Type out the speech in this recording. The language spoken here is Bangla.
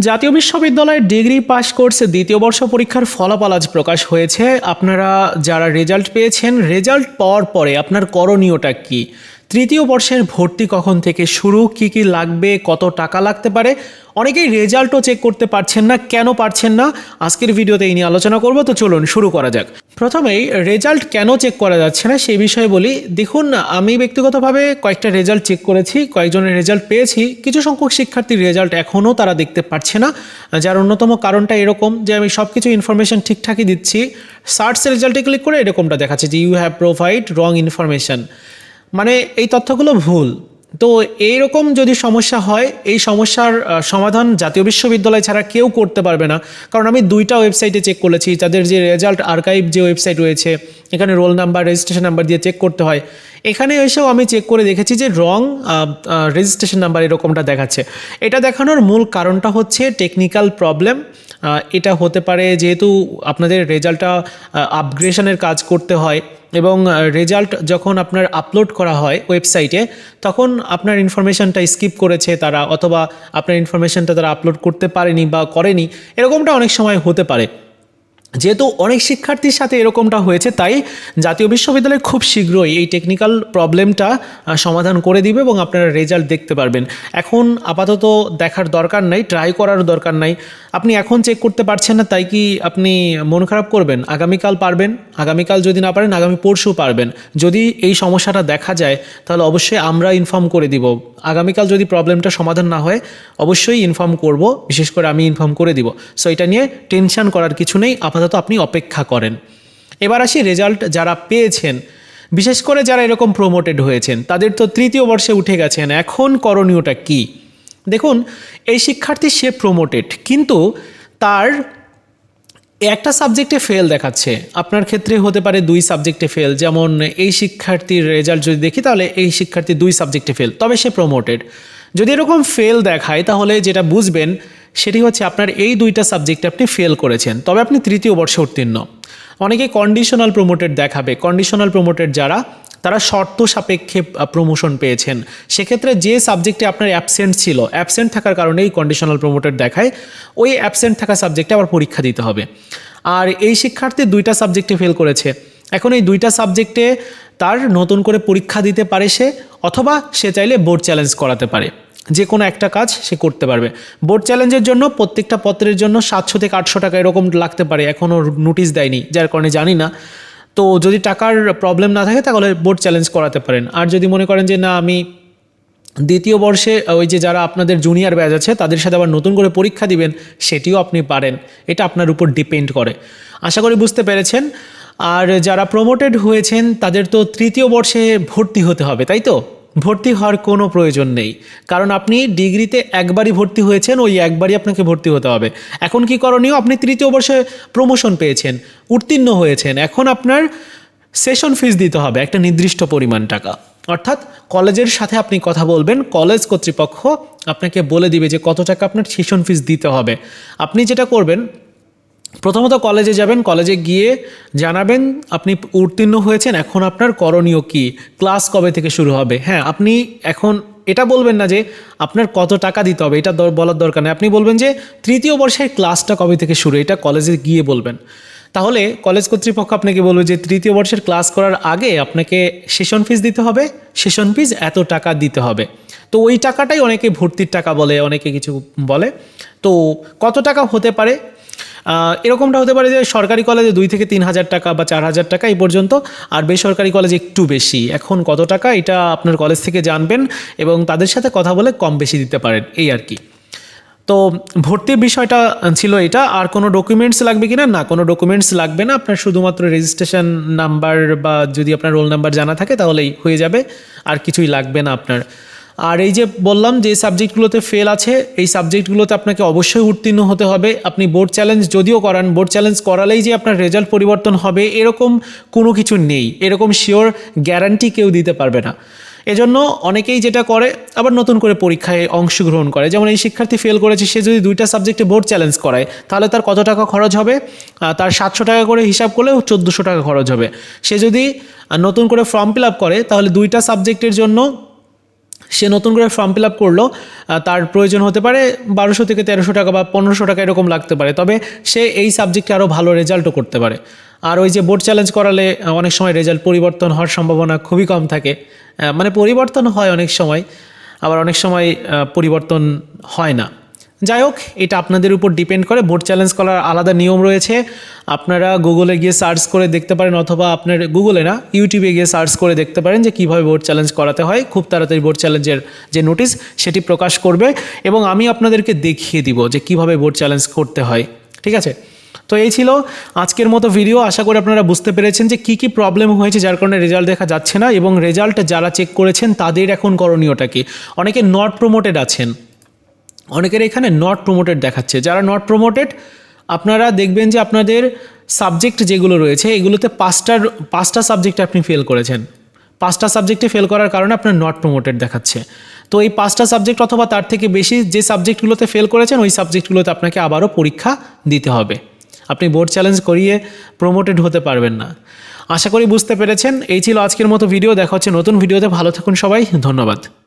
জাতীয় বিশ্ববিদ্যালয়ের ডিগ্রি পাস কোর্সে দ্বিতীয় বর্ষ পরীক্ষার ফলাফল আজ প্রকাশ হয়েছে। আপনারা যারা রেজাল্ট পেয়েছেন, রেজাল্ট পাওয়ার পরে আপনার করণীয়টা কি? তৃতীয় বর্ষের ভর্তি কখন থেকে শুরু? কি কি লাগবে? কত টাকা লাগতে পারে? অনেকেই রেজাল্টও চেক করতে পারছেন না, কেন পারছেন না? আজকের ভিডিওতে এই নিয়ে আলোচনা করব, তো চলুন শুরু করা যাক। প্রথমেই, রেজাল্ট কেন চেক করা যাচ্ছে না সেই বিষয়ে বলি। দেখুন, আমি ব্যক্তিগতভাবে কয়েকটা রেজাল্ট চেক করেছি, কয়েকজনের রেজাল্ট পেয়েছি। কিছু সংখ্যক শিক্ষার্থীর রেজাল্ট এখনও তারা দেখতে পারছে না। যার অন্যতম কারণটা এরকম যে, আমি সব কিছু ইনফরমেশন ঠিকঠাকই দিচ্ছি। সার্চ রেজাল্টে ক্লিক করে এরকমটা দেখাচ্ছে যে you have provide wrong information মানে এই তথ্যগুলো ভুল। তো এইরকম যদি সমস্যা হয়, এই সমস্যার সমাধান জাতীয় বিশ্ববিদ্যালয় ছাড়া কেউ করতে পারবে না। কারণ আমি দুইটা ওয়েবসাইটে চেক করেছি তাদের যে রেজাল্ট আর্কাইভ যে ওয়েবসাইট রয়েছে, এখানে রোল নাম্বার রেজিস্ট্রেশন নাম্বার দিয়ে চেক করতে হয়। এখানে এসেও আমি চেক করে দেখেছি যে রং রেজিস্ট্রেশন নাম্বার এরকমটা দেখাচ্ছে। এটা দেখানোর মূল কারণটা হচ্ছে টেকনিক্যাল প্রবলেম এটা হতে পারে যেহেতু আপনাদের রেজাল্টটা আপগ্রেশনের কাজ করতে হয়। এবং রেজাল্ট যখন আপনার আপলোড করা হয় ওয়েবসাইটে তখন আপনার ইনফরমেশানটা স্কিপ করেছে তারা, অথবা আপনার ইনফরমেশানটা তারা আপলোড করতে পারেনি বা করেনি, এরকমটা অনেক সময় হতে পারে। যেহেতু অনেক শিক্ষার্থীর সাথে এরকমটা হয়েছে, তাই জাতীয় বিশ্ববিদ্যালয় খুব শীঘ্রই এই টেকনিক্যাল প্রবলেমটা সমাধান করে দিবে এবং আপনারা রেজাল্ট দেখতে পারবেন। এখন আপাতত দেখার দরকার নাই ট্রাই করার দরকার নাই। আপনি এখন চেক করতে পারছেন না, তাই কি আপনি মন খারাপ করবেন? আগামীকাল পারবেন? আগামীকাল যদি না পারেন, আগামী পরশু পারবেন। যদি এই সমস্যাটা দেখা যায়, তাহলে অবশ্যই আমরা ইনফর্ম করে দিব। আগামীকাল যদি প্রবলেমটা সমাধান না হয়, অবশ্যই ইনফর্ম করব। বিশেষ করে আমি ইনফর্ম করে দিব। সো এটা নিয়ে টেনশন করার কিছু নেই। আপাতত আপনি অপেক্ষা করেন। এবার আসি রেজাল্ট যারা পেয়েছেন। বিশেষ করে যারা এরকম প্রমোটেড হয়েছেন, তাদের তো তৃতীয় বর্ষে উঠে গেছেন। এখন করণীয়টা কি? দেখুন, এই শিক্ষার্থী সে প্রমোটেড কিন্তু তার একটা সাবজেক্টে ফেল দেখাচ্ছে। আপনার ক্ষেত্রে হতে পারে দুই সাবজেক্টে ফেল যেমন এই শিক্ষার্থীর রেজাল্ট যদি দেখি, তাহলে এই শিক্ষার্থী দুই সাবজেক্টে ফেল তবে সে প্রমোটেড যদি এরকম ফেল দেখায়, তাহলে যেটা বুঝবেন সেটি হচ্ছে আপনার এই দুইটা সাবজেক্টে আপনি ফেল করেছেন। তবে আপনি তৃতীয় বর্ষে উত্তীর্ণ। অনেকে কন্ডিশনাল প্রমোটেড দেখাবে। কন্ডিশনাল প্রমোটেড যারা, তারা শর্ত সাপেক্ষে প্রমোশন পেয়েছেন। সেক্ষেত্রে যে সাবজেক্টে আপনার অ্যাবসেন্ট ছিল অ্যাবসেন্ট থাকার কারণে এই কন্ডিশনাল প্রমোটেড দেখায়, ওই অ্যাবসেন্ট থাকা সাবজেক্টে আবার পরীক্ষা দিতে হবে। আর এই শিক্ষার্থী দুইটা সাবজেক্টে ফেল করেছে। এখন এই দুইটা সাবজেক্টে তার নতুন করে পরীক্ষা দিতে পারে সে, অথবা সে চাইলে বোর্ড চ্যালেঞ্জ করাতে পারে। যে কোনো একটা কাজ সে করতে পারবে। বোর্ড চ্যালেঞ্জের জন্য প্রত্যেকটা পত্রের জন্য সাতশো থেকে আটশো টাকা এরকম লাগতে পারে। এখনও নোটিশ দেয়নি, যার কারণে জানি না। তো যদি টাকার প্রবলেম না থাকে তাহলে বোর্ড চ্যালেঞ্জ করাতে পারেন। আর যদি মনে করেন যে, না, আমি দ্বিতীয় বর্ষে, ওই যে যারা আপনাদের জুনিয়র ব্যাচ আছে, তাদের সাথে আবার নতুন করে পরীক্ষা দিবেন, সেটিও আপনি পারেন। এটা আপনার উপর ডিপেন্ড করে। আশা করি বুঝতে পেরেছেন। আর যারা প্রমোটেড হয়েছেন, তাদের তো তৃতীয় বর্ষে ভর্তি হতে হবে, তাই তো? ভর্তি হওয়ার কোনো প্রয়োজন নেই। কারণ আপনি ডিগ্রিতে একবারই ভর্তি হয়েছেন, ওই একবারই আপনাকে ভর্তি হতে হবে। এখন কি করণীয়? আপনি তৃতীয় বর্ষে প্রমোশন পেয়েছেন, উত্তীর্ণ হয়েছেন। এখন আপনার সেশন ফিস দিতে হবে, একটা নির্দিষ্ট পরিমাণ টাকা। অর্থাৎ কলেজের সাথে আপনি কথা বলবেন, কলেজ কর্তৃপক্ষ আপনাকে বলে দিবে যে কত টাকা আপনার সেশন ফিস দিতে হবে। আপনি যেটা করবেন প্রথমত কলেজে যাবেন, কলেজে গিয়ে জানাবেন, আপনি উত্তীর্ণ হয়েছেন, এখন আপনার করণীয় কি? ক্লাস কবে থেকে শুরু হবে? হ্যাঁ আপনি এখন এটা বলবেন না যে আপনার কত টাকা দিতে হবে, এটা বলার দরকার নেই। আপনি বলবেন যে তৃতীয় বর্ষের ক্লাসটা কবে থেকে শুরু? এটা কলেজে গিয়ে বলবেন। তাহলে কলেজ কর্তৃপক্ষ আপনাকে বলবে যে তৃতীয় বর্ষের ক্লাস করার আগে আপনাকে সেশন ফিস দিতে হবে, সেশন ফিস এত টাকা দিতে হবে। তো ওই টাকাটাই অনেকে ভর্তির টাকা বলে, অনেকে কিছু বলে। তো কত টাকা হতে পারে? এরকমটা হতে পারে যে সরকারি কলেজে দুই থেকে তিন হাজার টাকা বা চার হাজার টাকা এই পর্যন্ত, আর বেসরকারি কলেজ একটু বেশি। এখন কত টাকা এটা আপনার কলেজ থেকে জানবেন এবং তাদের সাথে কথা বলে কম বেশি দিতে পারেন, এই আর কি। তো ভর্তির বিষয়টা ছিল এটা, আর কোনো ডকুমেন্টস লাগবে কিনা? না, কোনো ডকুমেন্টস লাগবে না। আপনার শুধুমাত্র রেজিস্ট্রেশন নাম্বার বা যদি আপনার রোল নাম্বার জানা থাকে তাহলেই হয়ে যাবে, আর কিছুই লাগবে না আপনার। আর এই যে বললাম যে সাবজেক্টগুলোতে ফেল আছে, এই সাবজেক্টগুলোতে আপনাকে অবশ্যই উত্তীর্ণ হতে হবে। আপনি বোর্ড চ্যালেঞ্জ যদিও করান বোর্ড চ্যালেঞ্জ করালেই যে আপনার রেজাল্ট পরিবর্তন হবে, এরকম কোনো কিছু নেই। এরকম শিওর গ্যারান্টি কেউ দিতে পারবে না। এজন্য অনেকেই যেটা করে, আবার নতুন করে পরীক্ষায় অংশগ্রহণ করে। যেমন এই শিক্ষার্থী ফেল করেছে, সে যদি দুইটা সাবজেক্টে বোর্ড চ্যালেঞ্জ করায়, তাহলে তার কত টাকা খরচ হবে? তার সাতশো টাকা করে হিসাব করলে চোদ্দোশো টাকা খরচ হবে। সে যদি নতুন করে ফর্ম ফিল আপ করে, তাহলে দুইটা সাবজেক্টের জন্য সে নতুন করে ফর্ম ফিল আপ করল তার প্রয়োজন হতে পারে বারোশো থেকে তেরোশো টাকা বা পনেরোশো টাকা এরকম লাগতে পারে। তবে সে এই সাবজেক্টে আরও ভালো রেজাল্টও করতে পারে। আর ওই যে বোর্ড চ্যালেঞ্জ করালে অনেক সময় রেজাল্ট পরিবর্তন হওয়ার সম্ভাবনা খুবই কম থাকে। মানে পরিবর্তন হয় অনেক সময়, আবার অনেক সময় পরিবর্তন হয় না। যাই হোক এটা আপনাদের উপর ডিপেন্ড করে। বোর্ড চ্যালেঞ্জ করার আলাদা নিয়ম রয়েছে। আপনারা গুগলে গিয়ে সার্চ করে দেখতে পারেন, অথবা আপনার গুগলে না ইউটিউবে গিয়ে সার্চ করে দেখতে পারেন যে কীভাবে বোর্ড চ্যালেঞ্জ করাতে হয়। খুব তাড়াতাড়ি বোর্ড চ্যালেঞ্জের যে নোটিশ সেটি প্রকাশ করবে। এবং আমি আপনাদেরকে দেখিয়ে দিব যে কীভাবে বোর্ড চ্যালেঞ্জ করতে হয়। ঠিক আছে? তো এই ছিল আজকের মতো ভিডিও আশা করি আপনারা বুঝতে পেরেছেন যে কী কী প্রবলেম হয়েছে, যার কারণে রেজাল্ট দেখা যাচ্ছে না। এবং রেজাল্ট যারা চেক করেছেন, তাদের এখন করণীয়টা কি? অনেকে নট প্রমোটেড আছেন। অনেকের এখানে নট প্রমোটেড দেখাচ্ছে। যারা নট প্রমোটেড আপনারা দেখবেন যে আপনাদের সাবজেক্ট যেগুলো রয়েছে, এগুলোতে পাঁচটার পাঁচটা সাবজেক্টে আপনি ফেল করেছেন। পাঁচটা সাবজেক্টে ফেল করার কারণে আপনার নট প্রমোটেড দেখাচ্ছে। তো এই পাঁচটা সাবজেক্ট অথবা তার থেকে বেশি যে সাবজেক্টগুলোতে ফেল করেছেন, ওই সাবজেক্টগুলোতে আপনাকে আবারও পরীক্ষা দিতে হবে। আপনি বোর্ড চ্যালেঞ্জ করিয়ে প্রমোটেড হতে পারবেন না। আশা করি বুঝতে পেরেছেন। এই ছিল আজকের মতো ভিডিও দেখা হচ্ছে নতুন ভিডিওতে ভালো থাকুন সবাই। ধন্যবাদ।